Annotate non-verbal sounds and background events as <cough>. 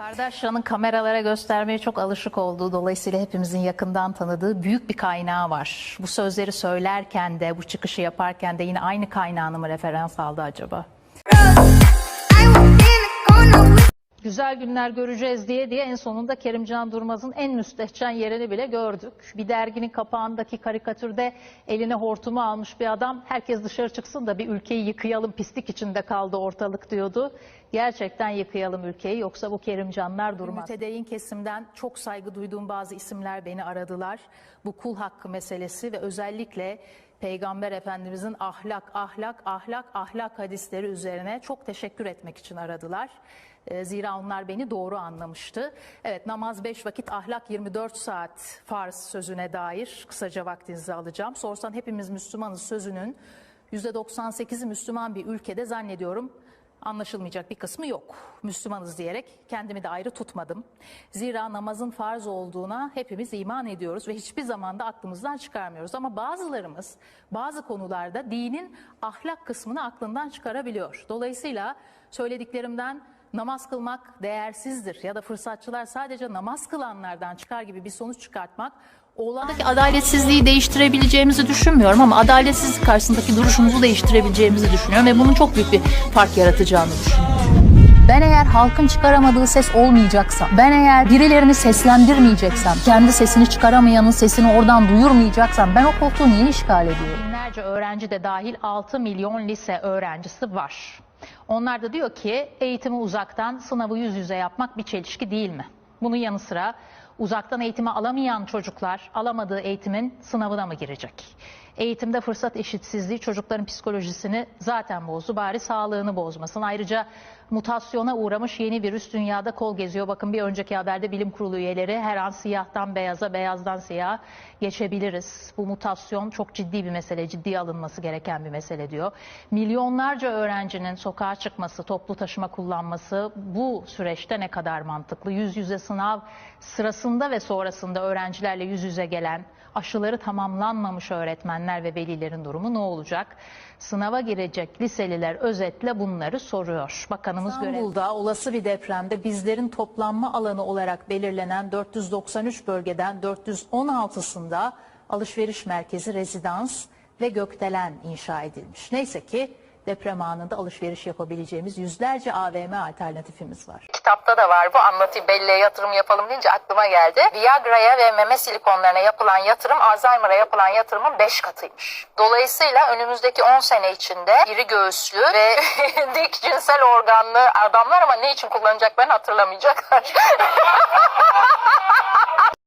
Kardashian'ın kameralara göstermeye çok alışık olduğu dolayısıyla hepimizin yakından tanıdığı büyük bir kaynağı var. Bu sözleri söylerken de bu çıkışı yaparken de yine aynı kaynağını mı referans aldı acaba? Güzel günler göreceğiz diye diye en sonunda Kerimcan Durmaz'ın en müstehcen yerini bile gördük. Bir derginin kapağındaki karikatürde eline hortumu almış bir adam herkes dışarı çıksın da bir ülkeyi yıkayalım pislik içinde kaldı ortalık diyordu. Gerçekten yıkayalım ülkeyi yoksa bu Kerimcanlar durmaz. Mütedeyin kesimden çok saygı duyduğum bazı isimler beni aradılar. Bu kul hakkı meselesi ve özellikle Peygamber Efendimizin ahlak, ahlak, ahlak, ahlak hadisleri üzerine çok teşekkür etmek için aradılar. E, Zira onlar beni doğru anlamıştı. Evet namaz 5 vakit, ahlak 24 saat farz sözüne dair kısaca vaktinizi alacağım. Sorsan hepimiz Müslümanız sözünün %98'i Müslüman bir ülkede zannediyorum anlaşılmayacak bir kısmı yok. Müslümanız diyerek kendimi de ayrı tutmadım. Zira namazın farz olduğuna hepimiz iman ediyoruz ve hiçbir zaman da aklımızdan çıkarmıyoruz. Ama bazılarımız bazı konularda dinin ahlak kısmını aklından çıkarabiliyor. Dolayısıyla söylediklerimden namaz kılmak değersizdir ya da fırsatçılar sadece namaz kılanlardan çıkar gibi bir sonuç çıkartmak Oğlandaki adaletsizliği değiştirebileceğimizi düşünmüyorum ama adaletsizlik karşısındaki duruşumuzu değiştirebileceğimizi düşünüyorum ve bunun çok büyük bir fark yaratacağını düşünüyorum. Ben eğer halkın çıkaramadığı ses olmayacaksam, ben eğer birilerini seslendirmeyeceksem, kendi sesini çıkaramayanın sesini oradan duyurmayacaksam ben o koltuğu niye işgal ediyorum? Binlerce öğrenci de dahil 6 milyon lise öğrencisi var. Onlar da diyor ki eğitimi uzaktan, sınavı yüz yüze yapmak bir çelişki değil mi? Bunun yanı sıra uzaktan eğitimi alamayan çocuklar alamadığı eğitimin sınavına mı girecek? Eğitimde fırsat eşitsizliği çocukların psikolojisini zaten bozdu. Bari sağlığını bozmasın. Ayrıca mutasyona uğramış yeni virüs dünyada kol geziyor. Bakın bir önceki haberde bilim kurulu üyeleri her an siyahtan beyaza, beyazdan siyaha geçebiliriz. Bu mutasyon çok ciddi bir mesele, ciddiye alınması gereken bir mesele diyor. Milyonlarca öğrencinin sokağa çıkması, toplu taşıma kullanması bu süreçte ne kadar mantıklı? Yüz yüze sınav sırasında ve sonrasında öğrencilerle yüz yüze gelen aşıları tamamlanmamış öğretmenler ve velilerin durumu ne olacak? Sınava girecek liseliler özetle bunları soruyor. Bakanımız İstanbul'da olası bir depremde bizlerin toplanma alanı olarak belirlenen 493 bölgeden 416'sında alışveriş merkezi, rezidans ve gökdelen inşa edilmiş. Neyse ki deprem anında alışveriş yapabileceğimiz yüzlerce AVM alternatifimiz var. Kitapta da var bu anlatayım belleğe yatırım yapalım deyince aklıma geldi. Viagra'ya ve meme silikonlarına yapılan yatırım Alzheimer'a yapılan yatırımın 5 katıymış. Dolayısıyla önümüzdeki 10 sene içinde iri göğüslü ve <laughs> dik cinsel organlı adamlar ama ne için kullanacaklarını hatırlamayacaklar. <laughs>